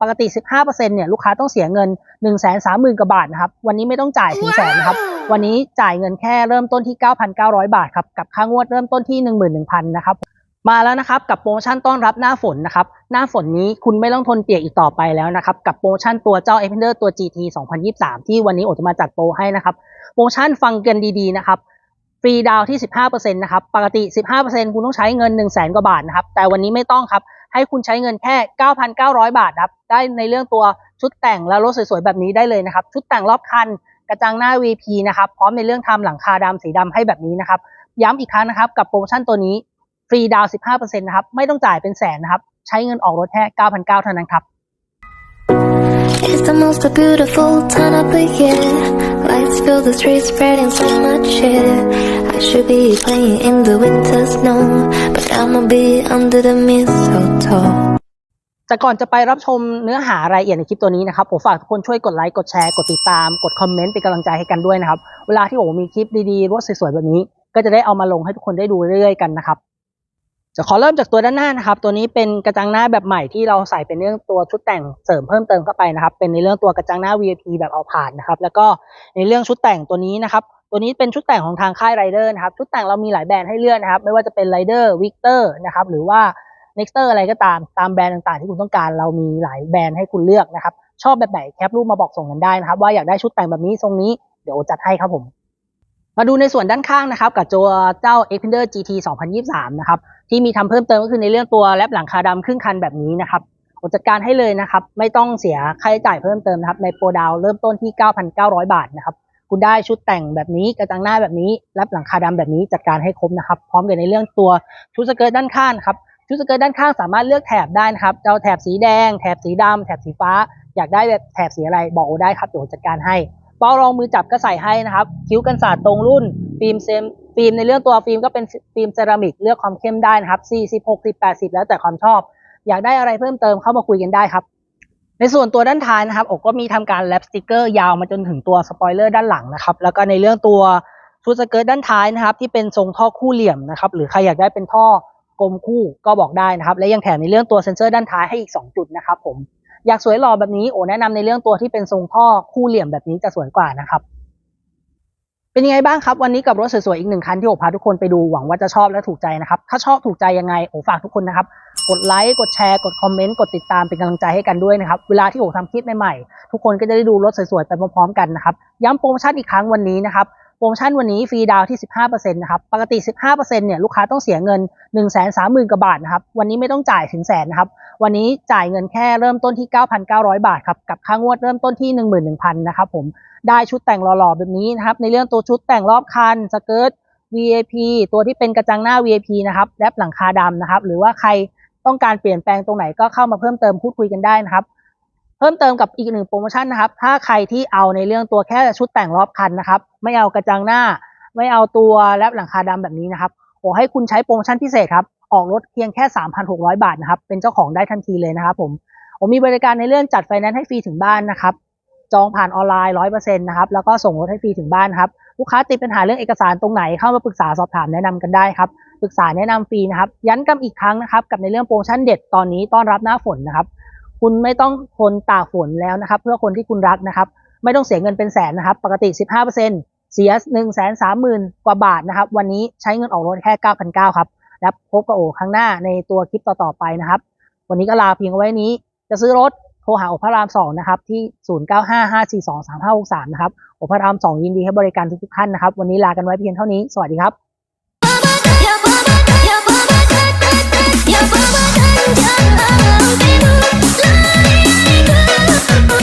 ปกติ 15%เนี่ยลูกค้าต้องเสียเงิน 1 3 0 0 0 0กว่าบาทนะครับ วันนี้ไม่ต้องจ่ายถึงแสนนะครับ วันนี้จ่ายเงินแค่เริ่มต้นที่ 9,900 บาทครับ กับค่างวดเริ่มต้นที่ 11,000นะครับ มาแล้วนะครับกับโปรโมชั่นต้อนรับหน้าฝนนะครับ หน้าฝนนี้คุณไม่ต้องทนเปียกอีกต่อไปแล้วนะครับ กับโปรโมชั่นตัวเจ้า e x p e n d e r ตัว GT 2023 ที่วันนี้โอจะมาจัดโปรให้นะครับ โปรโมชั่นฟังกันดีๆนะครับ ฟรีดาวที่ 15%นะครับ ปกติ 15%คุณต้องใช้เงิน 1 0 0 0 0แสนกว่าบาทนะครับ แต่วันนี้ไม่ต้องครับ ให้คุณใช้เงินแค่ 9,900 บาทครับ ได้ในเรื่องตัวชุดแต่งและรถสวยๆ แบบนี้ได้เลยนะครับ ชุดแต่งรอบคัน กระจังหน้า VP นะครับ พร้อมในเรื่องทำหลังคาดำสีดำให้แบบนี้นะครับ ย้ำอีกครั้งนะครับ กับโปรโมชั่นตัวนี้ ฟรีดาว 15%นะครับ ไม่ต้องจ่ายเป็นแสนนะครับ ใช้เงินออกรถแค่ 9,900เท่านั้นครับ It's the most beautiful time of the year. Lights fill the streets, spreading so much cheer. I should be playing in the winter snow, but I'ma be under the mistletoe. แต่ก่อนจะไปรับชมเนื้อหารายละเอียดในคลิปตัวนี้นะครับผมฝากทุกคนช่วยกดไลค์กดแชร์กดติดตาม กดคอมเมนต์เป็นกำลังใจให้กันด้วยนะครับ เวลาที่โอมีคลิปดีๆรถสวยๆแบบนี้ ก็จะได้เอามาลงให้ทุกคนได้ดูเรื่อยๆกันนะครับ จะขอเริ่มจากตัวด้านหน้านะครับ ตัวนี้เป็นกระจังหน้าแบบใหม่ที่เราใส่เป็นเรื่องตัวชุดแต่งเสริมเพิ่มเติมเข้าไปนะครับ เป็นในเรื่องตัวกระจังหน้า VIP แบบเอาผ่านนะครับ แล้วก็ในเรื่องชุดแต่งตัวนี้นะครับ ตัวนี้เป็นชุดแต่งของทางค่ายไรเดอร์นะครับ ชุดแต่งเรามีหลายแบรนด์ให้เลือกนะครับ ไม่ว่าจะเป็นไรเดอร์วิกเตอร์นะครับ หรือว่า Nexter อะไรก็ตาม ตามแบรนด์ต่างๆ ที่คุณต้องการ เรามีหลายแบรนด์ให้คุณเลือกนะครับ ชอบแบบไหนแคปรูปมาบอกส่งกันได้นะครับ ว่าอยากได้ชุดแต่งแบบนี้ทรงนี้ เดี๋ยวจัดให้ครับผม มาดูในส่วนด้านข้างนะครับ กับตัวเจ้า Xpander GT 2023 นะครับ ที่มีทำเพิ่มเติมก็คือในเรื่องตัวแรปหลังคาดำครึ่งคันแบบนี้นะครับผมจัดการให้เลยนะครับ ไม่ต้องเสียค่าใช้จ่ายเพิ่มเติมนะครับในโปรดาวเริ่มต้นที่ 9,900 บาทนะครับคุณได้ชุดแต่งแบบนี้กระจังหน้าแบบนี้แรปหลังคาดำแบบนี้จัดการให้ครบนะครับพร้อมกับในเรื่องตัวชุดสเกิร์ตด้านข้างครับชุดสเกิร์ตด้านข้างสามารถเลือกแถบได้นะครับจะเอาแถบสีแดง แถบสีดำแถบสีฟ้า อยากได้แบบแถบสีอะไรบอกโอได้ครับเดี๋ยวจัดการให้เป้ารองมือจับก็ใส่ให้นะครับ คิ้วกันศาสตร์ตรงรุ่นฟิล์มเซม ฟิล์มในเรื่องตัวฟิล์มก็เป็นฟิล์มเซรามิกเลือกความเข้มได้นะครับ40 60 80 แล้วแต่ความชอบ อยากได้อะไรเพิ่มเติมเข้ามาคุยกันได้ครับ ในส่วนตัวด้านท้ายนะครับอกก็มีทำการแลปสติกเกอร์ยาวมาจนถึงตัวสปอยเลอร์ด้านหลังนะครับแล้วก็ในเรื่องตัวชุดสเกิร์ตด้านท้ายนะครับ ที่เป็นทรงท่อคู่เหลี่ยมนะครับหรือใครอยากได้เป็นท่อกลมคู่ก็บอกได้นะครับ และยังแถมในเรื่องตัวเซนเซอร์ด้านท้ายให้อีก 2 จุดนะครับผมอยากสวยหล่อแบบนี้โอ้แนะนำในเรื่องตัวที่เป็นทรงท่อคู่เหลี่ยมแบบนี้จะสวยกว่านะครับ เป็นยังไงบ้างครับ วันนี้กับรถสวยๆอีกหนึ่งคันที่โอพาทุกคนไปดูหวังว่าจะชอบและถูกใจนะครับ ถ้าชอบถูกใจยังไงโอฝากทุกคนนะครับ กดไลค์กดแชร์กดคอมเมนต์กดติดตามเป็นกำลังใจให้กันด้วยนะครับเวลาที่โอทำคลิปใหม่ๆทุกคนก็จะได้ดูรถสวยๆไปพร้อมๆกันนะครับย้ำโปรโมชั่นอีกครั้งวันนี้นะครับโปรโมชั่นวันนี้ฟรีดาวที่ 15%นะครับ ปกติ 15%เนี่ยลูกค้าต้องเสียเงิน 1 3 0 0 0 0กว่าบาทนะครับ วันนี้ไม่ต้องจ่ายถึงแสนนะครับ วันนี้จ่ายเงินแค่เริ่มต้นที่ 9,900 บาทครับ กับค่างวดเริ่มต้นที่ 11,000นะครับผม ได้ชุดแต่งหล่อๆแบบนี้นะครับ ในเรื่องตัวชุดแต่งรอบคันสเกิร์ต VIP ตัวที่เป็นกระจังหน้า VIP นะครับแรปหลังคาดำนะครับ หรือว่าใครต้องการเปลี่ยนแปลงตรงไหนก็เข้ามาเพิ่มเติมพูดคุยกันได้นะครับ เพิ่มเติมกับอีกหนึ่งโปรโมชั่นนะครับ ถ้าใครที่เอาในเรื่องตัวแค่ชุดแต่งรอบคันนะครับ ไม่เอากระจังหน้า ไม่เอาตัวแรปหลังคาดำแบบนี้นะครับขอให้คุณใช้โปรโมชั่นพิเศษครับ ออกรถเพียงแค่ 3,600 บาทนะครับ เป็นเจ้าของได้ทันทีเลยนะครับผม ผมมีบริการในเรื่องจัดไฟแนนซ์ให้ฟรีถึงบ้านนะครับ จองผ่านออนไลน์100%นต์นะครับแล้วก็ส่งรถให้ฟรีถึงบ้านครับลูกค้าติดปัญหาเรื่องเอกสารตรงไหนเข้ามาปรึกษาสอบถามแนะนำกันได้ครับปรึกษาแนะนำฟรีนะครับยันกำอีกครั้งนะครับกับในเรื่องโปรโมชั่นเด็ดตอนนี้ต้อนรับหน้าฝนนะครับคุณไม่ต้องทนตากฝนแล้วนะครับ เพื่อคนที่คุณรักนะครับไม่ต้องเสียเงินเป็นแสนนะครับ ปกติ 15%เสีย1นึ่งแสนสามหมื่นกว่าบาทนะครับ วันนี้ใช้เงินออกรถแค่ 9,900 ครับ แล้วพบกับโอครั้งหน้าในตัวคลิปต่อ ๆ ไปนะครับ วันนี้ก็ลาเพียงเอาไว้นี้ จะซื้อรถ ทรหาอพระรามสองนะครับที่ 0955423563 นะครับอพระรามสองยินดีให้บริการทุกๆท่านนะครับ วันนี้ลากันไว้เพียงเท่านี้ สวัสดีครับ